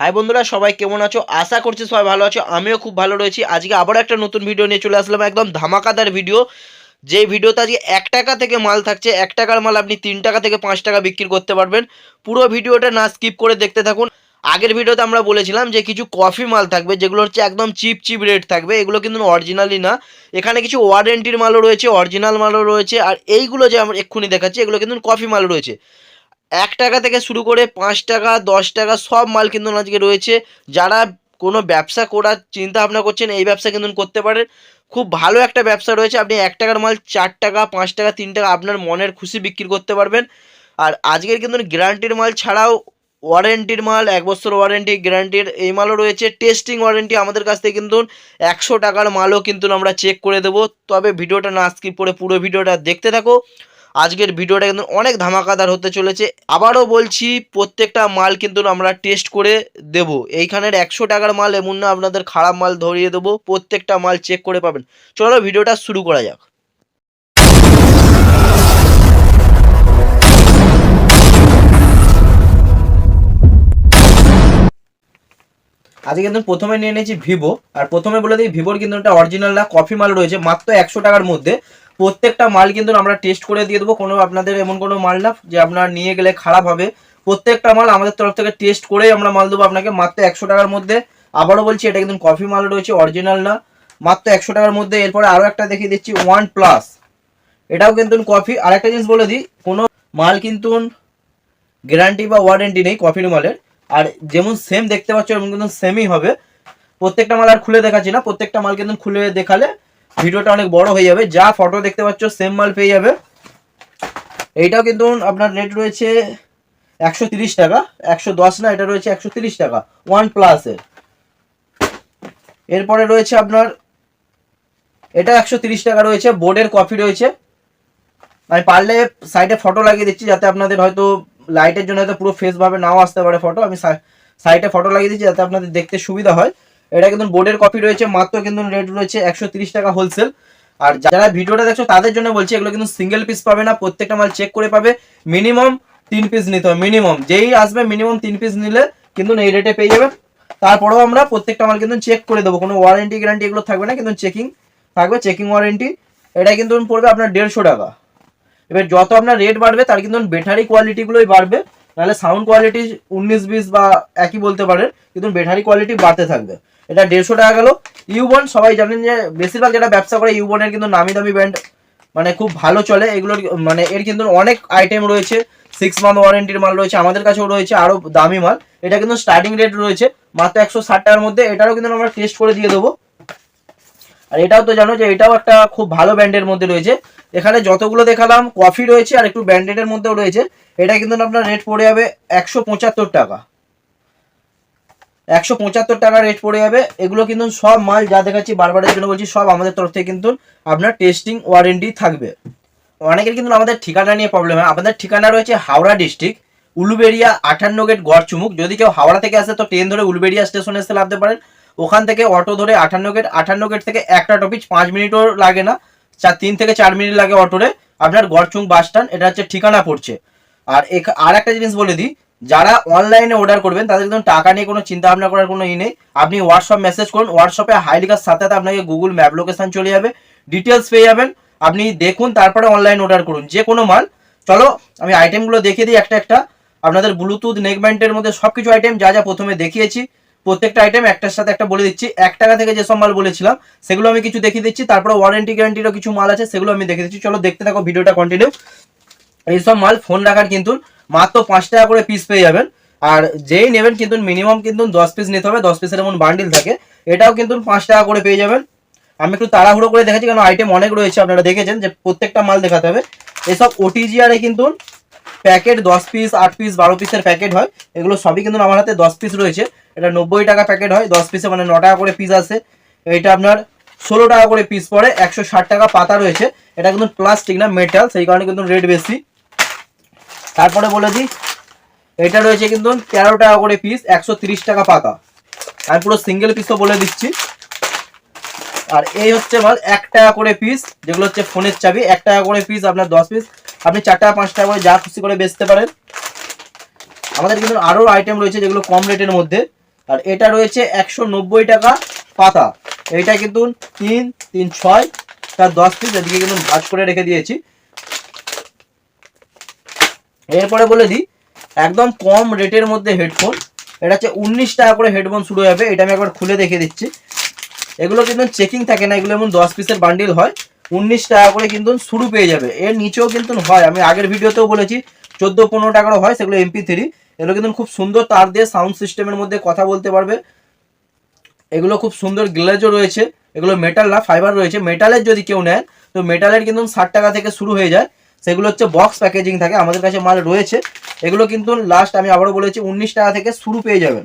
High বন্ধুরা, সবাই কেমন আছো? আশা করছি সবাই ভালো আছো। আমিও খুব ভালো রয়েছি। আজকে আবার একটা নতুন ভিডিও নিয়ে চলে আসলাম। একদম ধামাকাদার ভিডিও যে ভিডিওতে আজকে এক টাকা থেকে মাল থাকছে, এক টাকার মাল আপনি তিন টাকা থেকে পাঁচ টাকা বিক্রি করতে পারবেন। পুরো ভিডিওটা না স্কিপ করে দেখতে থাকুন। আগের ভিডিওতে আমরা বলেছিলাম যে কিছু কফি মাল থাকবে, যেগুলো হচ্ছে একদম চিপ চিপ রেট থাকবে। এগুলো কিন্তু অরিজিনালি না। এখানে কিছু ওয়ারেন্টির মালও রয়েছে অরিজিনাল মালও রয়েছে। আর এইগুলো যে আমরা এক্ষুনি দেখাচ্ছি, এগুলো কিন্তু কফি মাল রয়েছে। এক টাকা থেকে শুরু করে পাঁচ টাকা, দশ টাকা সব মাল কিন্তু আজকে রয়েছে। যারা কোনো ব্যবসা করার চিন্তা ভাবনা করছেন, এই ব্যবসা কিন্তু করতে পারেন। খুব ভালো একটা ব্যবসা রয়েছে। আপনি এক টাকার মাল চার টাকা, পাঁচ টাকা, তিন টাকা আপনার মনের খুশি বিক্রি করতে পারবেন। আর আজকের কিন্তু গ্যারান্টির মাল ছাড়াও ওয়ারেন্টির মাল, এক বছর ওয়ারেন্টি গ্যারান্টির এই মালও রয়েছে। টেস্টিং ওয়ারেন্টি আমাদের কাছ থেকে কিন্তু একশো টাকার মালও কিন্তু আমরা চেক করে দেবো। তবে ভিডিওটা না স্কিপ করে পুরো ভিডিওটা দেখতে থাকো। আজকের ভিডিওটা কিন্তু অনেক ধামাকাদার হতে চলেছে। আবারও বলছি, প্রত্যেকটা মাল কিন্তু আমরা টেস্ট করে দেব। এইখানের একশো টাকার মাল এমন না, আপনাদের খারাপ মাল ধরিয়ে দেবো। প্রত্যেকটা মাল চেক করে পাবেন। চলো ভিডিওটা শুরু করা যাক। আজকে কিন্তু প্রথমে নিয়ে নিয়েছি ভিভো। আর প্রথমে বলে দিই, ভিভোর কিন্তু একটা অরিজিনাল না কফি মাল রয়েছে। মাত্র একশো টাকার মধ্যে। প্রত্যেকটা মাল কিন্তু আমরা টেস্ট করে দিয়ে দেবো। কোনো আপনাদের এমন কোনো মাল না যে আপনার নিয়ে গেলে খারাপ হবে। প্রত্যেকটা মাল আমাদের তরফ থেকে টেস্ট করেই আমরা মাল দেবো আপনাকে। মাত্র একশো টাকার মধ্যে। আবারও বলছি, এটা কিন্তু কফি মাল রয়েছে অরিজিনাল না। মাত্র একশো টাকার মধ্যে। এরপরে আরও একটা দেখিয়ে দিচ্ছি ওয়ান প্লাস এটাও কিন্তু কফি আর একটা জিনিস বলে দিই, কোনো মাল কিন্তু গ্যারান্টি বা ওয়ারেন্টি নেই কফির মালের। আর যেমন সেম দেখতে পাচ্ছ এমন কিন্তু সেমই হবে। প্রত্যেকটা মাল আর খুলে দেখাচ্ছি না। প্রত্যেকটা মাল কিন্তু খুলে দেখালে ভিডিওটা অনেক বড় হয়ে যাবে। যা ফটো দেখতে পাচ্ছ সেম মাল পেয়ে যাবে। এইটাও কিন্তু আপনার রেট রয়েছে একশো টাকা। একশো দশ না, এটা রয়েছে একশো টাকা। ওয়ান প্লাসের এরপরে রয়েছে আপনার, এটা একশো টাকা রয়েছে। বোর্ডের কফি রয়েছে। আমি পারলে সাইডে ফটো লাগিয়ে দিচ্ছি, যাতে আপনাদের হয়তো লাইটের জন্য হয়তো পুরো ফেস ভাবে নাও আসতে পারে ফটো আমি সাইডে ফটো লাগিয়ে দিচ্ছি, যাতে আপনাদের দেখতে সুবিধা হয়। এটা কিন্তু বোর্ডের কপি রয়েছে, মাত্র কিন্তু রেট রয়েছে একশো টাকা হোলসেল আর যারা ভিডিওটা দেখছ, তাদের জন্য বলছি, এগুলো কিন্তু সিঙ্গেল পিস পাবে না, প্রত্যেকটা মাল চেক করে পাবে। মিনিমাম তিন পিস নিতে হবে মিনিমাম যেই আসবে মিনিমাম তিন পিস নিলে কিন্তু এই রেটে পেয়ে যাবে। তারপরেও আমরা প্রত্যেকটা মাল কিন্তু চেক করে দেবো। কোনো ওয়ারেন্টি গ্যারান্টি এগুলো থাকবে না, কিন্তু চেকিং থাকবে চেকিং ওয়ারেন্টি এটা কিন্তু পড়বে আপনার দেড়শো টাকা। এবার যত আপনার রেট বাড়বে, তার কিন্তু ব্যাটারি কোয়ালিটিগুলোই বাড়বে। নাহলে সাউন্ড কোয়ালিটি উনিশ বিশ বা একই বলতে পারেন, কিন্তু ব্যাটারি কোয়ালিটি বাড়তে থাকবে। এটা দেড়শো টাকা গেল। ইউবন সবাই জানেন যে বেশিরভাগ যেটা ব্যবসা করে ইউবনের কিন্তু নামি দামি ব্র্যান্ড মানে খুব ভালো চলে। এগুলোর মানে এর কিন্তু অনেক আইটেম রয়েছে। সিক্স মান্থ ওয়ারেন্টির মাল রয়েছে, আমাদের কাছেও রয়েছে আরও দামি মাল। এটা কিন্তু স্টার্টিং রেট রয়েছে, মাত্র একশো ষাট টাকার মধ্যে। এটারও কিন্তু আমরা টেস্ট করে দিয়ে দেবো। আর এটাও তো জানো যে, এটাও একটা খুব ভালো ব্র্যান্ডের মধ্যে রয়েছে। এখানে যতগুলো দেখালাম কফি রয়েছে আর একটু ব্র্যান্ডেডের মধ্যেও রয়েছে। এটা কিন্তু আপনার রেট পড়ে যাবে একশো পঁচাত্তর টাকা। একশো পঁচাত্তর টাকা রেট পড়ে যাবে। এগুলো কিন্তু সব মাল যা দেখাচ্ছি বারবারের জন্য বলছি, সব আমাদের তরফ থেকে কিন্তু আপনার টেস্টিং ওয়ারেন্টি থাকবে। অনেকের কিন্তু আমাদের ঠিকানা নিয়ে প্রবলেম হয়। আমাদের ঠিকানা রয়েছে হাওড়া ডিস্ট্রিক্ট উলুবেড়িয়া আঠান্ন গেট গড়চুমুক। যদি কেউ হাওড়া থেকে আসে তো ট্রেন ধরে উলুবেড়িয়া স্টেশনে এসে নামতে পারেন। ওখান থেকে অটো ধরে আঠান্ন গেট আঠান্ন গেট থেকে একটা টপিক পাঁচ মিনিটও লাগে না। চার, তিন থেকে চার মিনিট লাগে অটোরে আপনার গড়চুং বাস স্ট্যান্ড এটা হচ্ছে ঠিকানা পড়ছে। আর আর একটা জিনিস বলে দিই যারা অনলাইনে অর্ডার করবেন, তাদের কিন্তু টাকা নিয়ে কোনো চিন্তা ভাবনা করার কোনো ই নেই। আপনি হোয়াটসঅ্যাপ মেসেজ করুন হোয়াটসঅ্যাপে হাই সাথে সাথে আপনাকে গুগল ম্যাপ লোকেশন চলে যাবে। ডিটেলস পেয়ে যাবেন। আপনি দেখুন, তারপরে অনলাইন অর্ডার করুন। যে কোনো মাল। চলো, আমি আইটেমগুলো দেখিয়ে দিই একটা একটা। আপনাদের ব্লুটুথ নেক ব্যান্ডের মধ্যে সব কিছু আইটেম যা যা প্রথমে দেখিয়েছি, প্রত্যেকটা আইটেম একটার সাথে একটা বলে দিচ্ছি। এক টাকা থেকে যেসব মাল বলেছিলাম, সেগুলো আমি কিছু দেখিয়ে দিচ্ছি। তারপরে ওয়ারেন্টি গ্যারান্টিরও কিছু মাল আছে, সেগুলো আমি দেখে দিচ্ছি। চলো, দেখতে থাকো ভিডিওটা কন্টিনিউ এইসব মাল ফোন রাখার কিন্তু মাত্র পাঁচ টাকা করে পিস পেয়ে যাবেন। আর যেই নেবেন কিন্তু মিনিমাম কিন্তু দশ পিস নিতে হবে, দশ পিসের এমন বান্ডিল থাকে। এটাও কিন্তু পাঁচ টাকা করে পেয়ে যাবেন। আমি একটু তাড়াহুড়ো করে দেখাচ্ছি কারণ আইটেম অনেক রয়েছে, আপনারা দেখেছেন যে প্রত্যেকটা মাল দেখাতে হবে। এসব ওটিজিআরে কিন্তু প্যাকেট দশ পিস আট পিস বারো পিসের প্যাকেট হয়। এগুলো সবই কিন্তু আমার হাতে দশ পিস রয়েছে। এটা নব্বই টাকা প্যাকেট হয়, দশ পিসে মানে ন টাকা করে পিস আসে এটা আপনার ষোলো টাকা করে পিস পড়ে, একশো ষাট টাকা পাতা রয়েছে। এটা কিন্তু প্লাস্টিক না মেটাল সেই কারণে কিন্তু রেট বেশি। তারপরে বলে দিই, এটা রয়েছে কিন্তু তেরো টাকা করে পিস একশো টাকা পাতা। আমি পুরো সিঙ্গেল পিসও বলে দিচ্ছি। আর এই হচ্ছে মাল এক টাকা করে পিস যেগুলো হচ্ছে ফোনের চাবি, এক টাকা করে পিস আপনার দশ পিস আপনি চার টাকা, পাঁচ টাকা করে যা খুশি করে বেচতে পারেন। আমাদের কিন্তু আরও আইটেম রয়েছে যেগুলো কম রেটের মধ্যে। আর এটা রয়েছে একশো নব্বই টাকা পাতা। এইটা কিন্তু তিন তিন, ছয়, তার দশ পিস এদিকে কিন্তু ভাজ করে রেখে দিয়েছি। এরপরে বলে দিই, একদম কম রেটের মধ্যে হেডফোন এটা হচ্ছে উনিশ টাকা করে হেডফোন শুরু হবে, এটা আমি একবার খুলে দেখে দিচ্ছি। এগুলো কিন্তু চেকিং থাকে না, এগুলো এমন দশ পিসের বান্ডিল হয়। উনিশ টাকা করে কিন্তু শুরু পেয়ে যাবে। এর নিচেও কিন্তু হয়, আমি আগের ভিডিওতেও বলেছি, চোদ্দ পনেরো টাকারও হয় সেগুলো এমপি থ্রি এগুলো কিন্তু খুব সুন্দর তার দিয়ে সাউন্ড সিস্টেমের মধ্যে কথা বলতে পারবে। এগুলো খুব সুন্দর গ্লেজও রয়েছে। এগুলো মেটাল না ফাইবার রয়েছে। মেটালের যদি কেউ নেন, তো মেটালের কিন্তু ষাট টাকা থেকে শুরু হয়ে যায়। সেগুলো হচ্ছে বক্স প্যাকেজিং থাকে, আমাদের কাছে মাল রয়েছে। এগুলো কিন্তু লাস্ট আমি আবারও বলেছি, উনিশ টাকা থেকে শুরু পেয়ে যাবেন।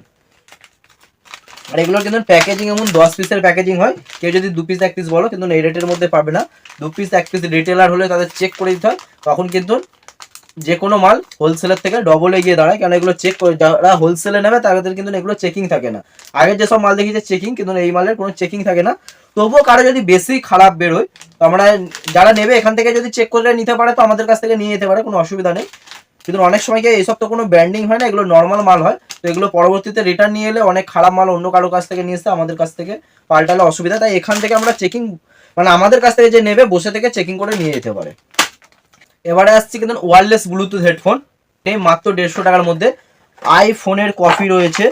আর এগুলোর কিন্তু প্যাকেজিং এমন দশ পিসের প্যাকেজিং হয়, কেউ যদি দু পিস এক পিস বলো, কিন্তু এই রেটের মধ্যে পাবে না। দু পিস এক পিস রিটেলার হলে তাদের চেক করে দিতে হয়, তখন কিন্তু যে কোনো মাল হোলসেলের থেকে ডবলে গিয়ে দাঁড়ায়। কারণ এগুলো চেক করে যারা হোলসেলে নেবে, তাদের কিন্তু এগুলো চেকিং থাকে না। আগে যেসব মাল দেখি যে চেকিং কিন্তু এই মালের কোনো চেকিং থাকে না। তবুও কারও যদি বেশি খারাপ বেরোয়, তো আমরা যারা নেবে, এখান থেকে যদি চেক করে নিতে পারে, তো আমাদের কাছ থেকে নিয়ে যেতে পারে, কোনো অসুবিধা নেই। কিন্তু অনেক সময় গিয়ে এইসব তো কোনো ব্র্যান্ডিং হয় না, এগুলো নর্মাল মাল হয়। তো এগুলো পরবর্তীতে রিটার্ন নিয়ে এলে অনেক খারাপ মাল অন্য কারও কাছ থেকে নিয়ে এসে আমাদের কাছ থেকে পাল্টালে অসুবিধা। তাই এখান থেকে আমরা চেকিং মানে আমাদের কাছ থেকে যে নেবে, বসে থেকে চেকিং করে নিয়ে যেতে পারে। এবারে আসছি কিন্তু ওয়্যারলেস ব্লুটুথ হেডফোন এই মাত্র দেড়শো টাকার মধ্যে। আইফোনের কপি রয়েছে।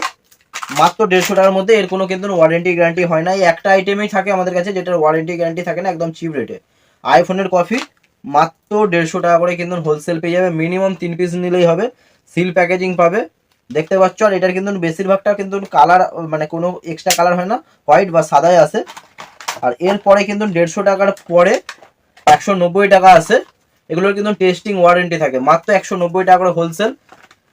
মাত্র দেড়শো টাকার মধ্যে, এর কোনো কিন্তু ওয়ারেন্টি গ্যারান্টি হয় না এই একটা আইটেমেই থাকে আমাদের কাছে, যেটার ওয়ারেন্টি গ্যারান্টি থাকে না, একদম চিপ রেটে আইফোনের কপি মাত্র দেড়শো টাকা করে কিন্তু হোলসেল পেয়ে যাবে। মিনিমাম তিন পিস নিলেই হবে। সিল প্যাকেজিং পাবে। দেখতে পাচ্ছ, আর এটার কিন্তু বেশিরভাগটা কিন্তু কালার মানে কোনো এক্সট্রা কালার হয় না। হোয়াইট বা সাদাই আসে আর এরপরে কিন্তু দেড়শো টাকার পরে একশো নব্বই টাকা আছে। এগুলোর কিন্তু টেস্টিং ওয়ারেন্টি থাকে। মাত্র একশো নব্বই টাকা করে হোলসেল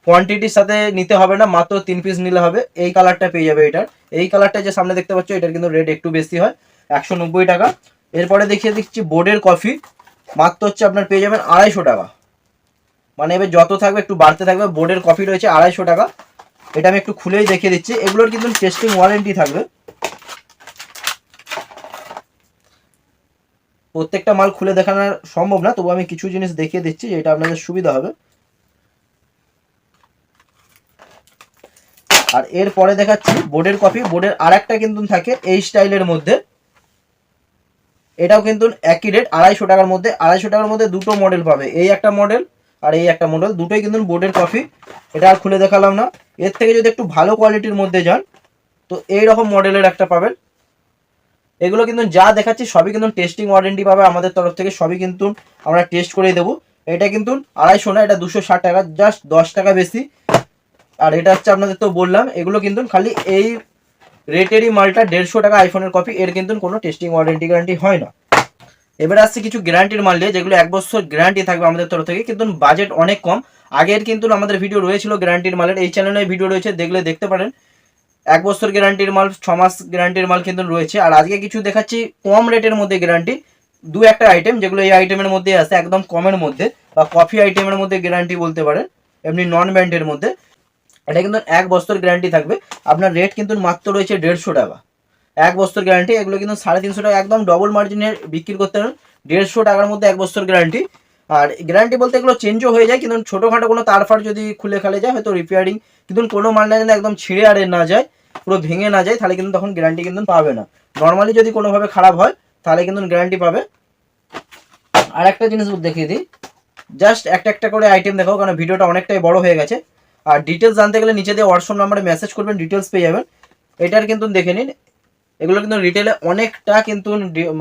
কোয়ান্টিটির সাথে নিতে হবে না, মাত্র তিন পিস নিলে হবে। এই কালারটা পেয়ে যাবে এটার। এই কালারটা যে সামনে দেখতে পাচ্ছ, এটার কিন্তু রেট একটু বেশি হয়, একশো নব্বই টাকা। এরপরে দেখিয়ে দিচ্ছি বোর্ডের কফি মাত্র হচ্ছে আপনার পেয়ে যাবেন আড়াইশো টাকা। মানে এবার যত থাকবে একটু বাড়তে থাকবে বোর্ডের কফি রয়েছে আড়াইশো টাকা। এটা আমি একটু খুলেই দেখিয়ে দিচ্ছি। এগুলোর কিন্তু টেস্টিং ওয়ারেন্টি থাকবে। প্রত্যেকটা মাল খুলে দেখানো সম্ভব না, তবু আমি কিছু জিনিস দেখিয়ে দিচ্ছি যেটা আপনাদের সুবিধা হবে। আর এরপরে দেখাচ্ছি বোর্ডের কপি। বোর্ডের আর একটা কিন্তু থাকে এই স্টাইলের মধ্যে। এটাও কিন্তু একই রেট, আড়াইশো টাকার মধ্যে। আড়াইশো টাকার মধ্যে দুটো মডেল পাবে, এই একটা মডেল আর এই একটা মডেল। দুটোই কিন্তু বোর্ডের কপি, এটা আর খুলে দেখালাম না। এর থেকে যদি একটু ভালো কোয়ালিটির মধ্যে যান, তো এই রকম মডেলের একটা পাবেন। এগুলো কিন্তু যা দেখাচ্ছি সবই কিন্তু টেস্টিং ওয়ারেন্টি পাবে আমাদের তরফ থেকে, সবই কিন্তু আমরা টেস্ট করে দেবো। এটা কিন্তু আড়াইশো না, এটা দুশো ষাট টাকা জাস্ট দশ টাকা বেশি। আর এটা হচ্ছে আপনাদের তো বললাম, এগুলো কিন্তু খালি এই রেটেরই মালটা দেড়শো টাকা আইফোনের কপি এর কিন্তু কোনো টেস্টিং ওয়ারেন্টি গ্যারান্টি হয় না। এবার আসছে কিছু গ্যারান্টির মাল নিয়ে, যেগুলো এক বছর গ্যারান্টি থাকবে আমাদের তরফ থেকে, কিন্তু বাজেট অনেক কম। আগের কিন্তু আমাদের ভিডিও রয়েছিল গ্যারান্টির মালের, এই চ্যানেলে ভিডিও রয়েছে, দেখলে দেখতে পারেন। এক বছর গ্যারান্টির মাল, ছ মাস গ্যারান্টির মাল কিন্তু রয়েছে। আর আজকে কিছু দেখাচ্ছি কম রেটের মধ্যে গ্যারান্টি দু একটা আইটেম যেগুলো এই আইটেমের মধ্যে আছে, একদম কমের মধ্যে, বা কফি আইটেমের মধ্যে গ্যারান্টি বলতে পারেন, এমনি নন ব্র্যান্ডের মধ্যে। এটা কিন্তু এক বছর গ্যারান্টি থাকবে। আপনার রেট কিন্তু মাত্র রয়েছে দেড়শো টাকা। এক বছর গ্যারান্টি এগুলো কিন্তু সাড়ে তিনশো টাকা, একদম ডবল মার্জিনের বিক্রি করতে পারেন। দেড়শো টাকার মধ্যে এক বছর গ্যারান্টি আর গ্যারান্টি বলতে এগুলো চেঞ্জও হয়ে যায়, কিন্তু ছোটোখাটো কোনো তার ফার যদি খুলে খালে যায়, হয়তো রিপেয়ারিং কিন্তু কোনো মাল না যেন একদম ছিঁড়ে আরে না যায়, পুরো ভেঙে না যায়, তাহলে কিন্তু তখন গ্যারান্টি কিন্তু পাবে না। নর্মালি যদি কোনোভাবে খারাপ হয়, তাহলে কিন্তু গ্যারান্টি পাবে। আর একটা জিনিস দেখিয়ে দিই। জাস্ট একটা একটা করে আইটেম দেখাও কারণ ভিডিওটা অনেকটাই বড় হয়ে গেছে। আর ডিটেলস জানতে গেলে নিচে দিয়ে হোয়াটসঅ্যাপ নাম্বারে মেসেজ করবেন ডিটেলস পেয়ে যাবেন। এটার কিন্তু দেখে নিন এগুলো কিন্তু রিটেলে অনেকটা কিন্তু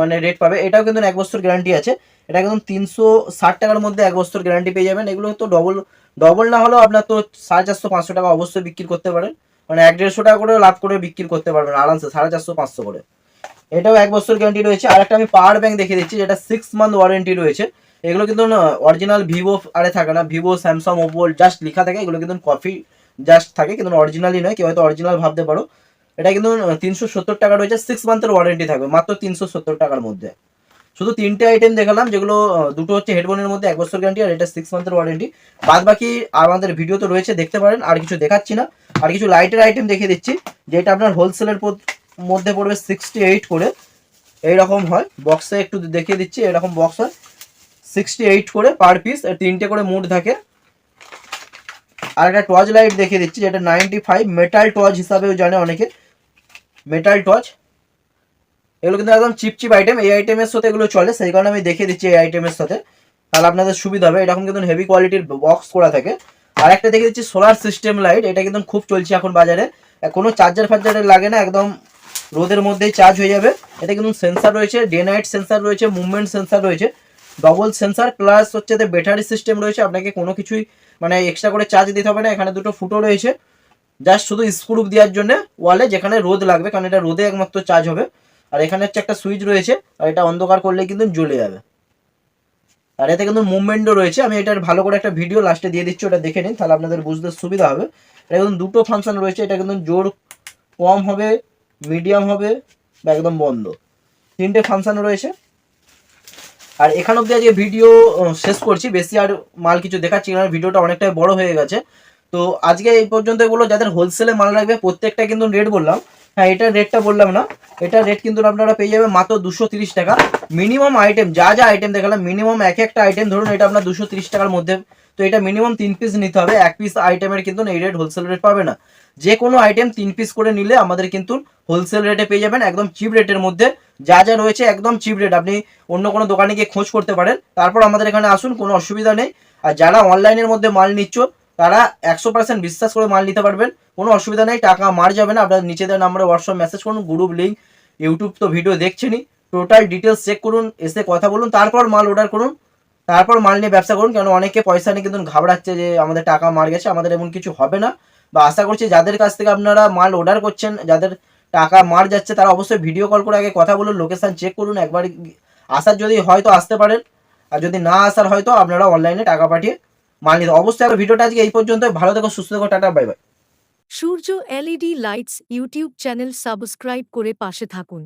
মানে রেট পাবে। এটাও কিন্তু এক বছর গ্যারান্টি আছে। এটা কিন্তু তিনশো ষাট টাকার মধ্যে এক বছর গ্যারান্টি পেয়ে যাবেন। এগুলো তো ডবল ডবল না হলেও আপনার তো সাড়ে চারশো, পাঁচশো টাকা অবশ্যই বিক্রি করতে পারেন। মানে এক দেড়শো টাকা করে লাভ করে বিক্রি করতে পারবেন আরামসে, সাড়ে চারশো, পাঁচশো করে। এটাও এক বছর গ্যারান্টি রয়েছে। আর একটা আমি পাওয়ার ব্যাংক দেখে দিচ্ছি, যেটা সিক্স মান্থ ওয়ারেন্টি রয়েছে। এগুলো কিন্তু অরিজিনাল ভিভো আরে থাকে না ভিভো স্যামসাং ওপো জাস্ট লেখা থাকে। এগুলো কিন্তু কপি জাস্ট থাকে, কিন্তু অরিজিনালি নয়। কেউ হয়তো অরিজিনাল ভাবতে পারো। এটা কিন্তু তিনশো সত্তর টাকা রয়েছে সিক্স মান্থের ওয়ারেন্টি থাকবে, মাত্র তিনশো সত্তর টাকার মধ্যে। শুধু তিনটে আইটেম দেখালাম, যেগুলো দুটো হচ্ছে হেডফোনের মধ্যে, এক বছর গ্যারান্টি আর এটা সিক্স মান্থের ওয়ারেন্টি বাদ বাকি আমাদের ভিডিও তো রয়েছে, দেখতে পারেন, আর কিছু দেখাচ্ছি না। আর কিছু লাইটের আইটেম দেখিয়ে দিচ্ছি, যেটা আপনার হোলসেলের মধ্যে পড়বে সিক্সটি এইট করে। এইরকম হয় বক্সে একটু দেখিয়ে দিচ্ছি, এরকম বক্স হয়। সিক্সটি এইট করে পার পিস তিনটে করে মুড থাকে। আর একটা টর্চ লাইট দেখিয়ে দিচ্ছি, যেটা নাইনটি ফাইভ মেটাল টর্চ হিসাবেও জানে অনেকে। মেটাল টর্চ এগুলো কিন্তু একদম চিপ চিপ আইটেম এই আইটেমের সাথে এগুলো চলে, সেই কারণে আমি দেখিয়ে দিচ্ছি এই আইটেমের সাথে। তাহলে আপনাদের সুবিধা হবে। এরকম কিন্তু হেভি কোয়ালিটির বক্স করা থাকে। আর একটা দেখে দিচ্ছি সোলার সিস্টেম লাইট এটা কিন্তু খুব চলছে এখন বাজারে। কোনো চার্জার ফার্জারের লাগে না, একদম রোদের মধ্যেই চার্জ হয়ে যাবে। এটা কিন্তু সেন্সার রয়েছে ডে নাইট সেন্সার রয়েছে মুভমেন্ট সেন্সার রয়েছে। ডবল সেন্সার প্লাস হচ্ছে এতে ব্যাটারি সিস্টেম রয়েছে। আপনাকে কোনো কিছুই মানে এক্সট্রা করে চার্জ দিতে হবে না। এখানে দুটো ফুটো রয়েছে। জাস্ট শুধু স্ক্রুপ দেওয়ার জন্য ওয়ালে যেখানে রোদ লাগবে, কারণ এটা রোদে একমাত্র চার্জ হবে। আর এখানে হচ্ছে একটা সুইচ রয়েছে, আর এটা অন্ধকার করলে কিন্তু জ্বলে যাবে। আর এতে কিন্তু মুভমেন্টও রয়েছে। আমি এটার ভালো করে একটা ভিডিও লাস্টে দিয়ে দিচ্ছি, ওটা দেখে নিন, তাহলে আপনাদের বুঝতে সুবিধা হবে। এটা কিন্তু দুটো ফাংশন রয়েছে, এটা কিন্তু জোর কম হবে মিডিয়াম হবে বা একদম বন্ধ। তিনটে ফাংশন রয়েছে। আর এখান অব্দি আজকে ভিডিও শেষ করছি। বেশি আর মাল কিছু দেখাচ্ছি না ভিডিওটা অনেকটাই বড় হয়ে গেছে। তো আজকে এই পর্যন্ত বলো যাদের হোলসেলে মাল রাখবে, প্রত্যেকটা কিন্তু রেট বললাম। হ্যাঁ এটার রেটটা বললাম না। এটা রেট কিন্তু আপনারা পেয়ে যাবেন মাত্র দুশো টাকা। মিনিমাম আইটেম যা যা আইটেম দেখালাম মিনিমাম এক একটা আইটেম ধরুন, এটা আপনার দুশো টাকার মধ্যে। তো এটা মিনিমাম তিন পিস নিতে হবে। এক পিস আইটেমের কিন্তু এই রেট হোলসেল রেট পাবে না। যে কোনো আইটেম তিন পিস করে নিলে আমাদের কিন্তু হোলসেল রেটে পেয়ে যাবেন একদম চিপ রেটের মধ্যে। যা যা রয়েছে একদম চিপ রেট আপনি অন্য কোনো দোকানে গিয়ে খোঁজ করতে পারেন। তারপর আমাদের এখানে আসুন, কোনো অসুবিধা নেই। আর যারা অনলাইনের মধ্যে মাল নিচ্ছ তারা একশো পার্সেন্ট বিশ্বাস করে মাল নিতে পারবেন। কোনো অসুবিধা নেই, টাকা মার যাবে না। আপনার নিচে নাম্বারে হোয়াটসঅ্যাপ মেসেজ করুন গ্রুপ লিঙ্ক ইউটিউব তো ভিডিও দেখছেনই। টোটাল ডিটেলস চেক করুন, এসে কথা বলুন, তারপর মাল অর্ডার করুন। তারপর মাল নিয়ে ব্যবসা করুন, কেন অনেকে পয়সা নিয়ে কিন্তু ঘাবড়াচ্ছে যে আমাদের টাকা মার গেছে, আমাদের এমন কিছু হবে না। বা আশা করছি যাদের কাছ থেকে আপনারা মাল অর্ডার করছেন, যাদের টাকা মার যাচ্ছে, তারা অবশ্যই ভিডিও কল করে আগে কথা বলুন লোকেশান চেক করুন, একবার আসার যদি হয়তো আসতে পারেন। আর যদি না আসার হয়তো আপনারা অনলাইনে টাকা পাঠিয়ে মাল নিতে অবশ্যই আমার ভিডিওটা আজকে এই পর্যন্ত ভালো থেকো, সুস্থ থেকো, tata, bye bye. Surya LED lights YouTube channel subscribe করে পাশে থাকুন।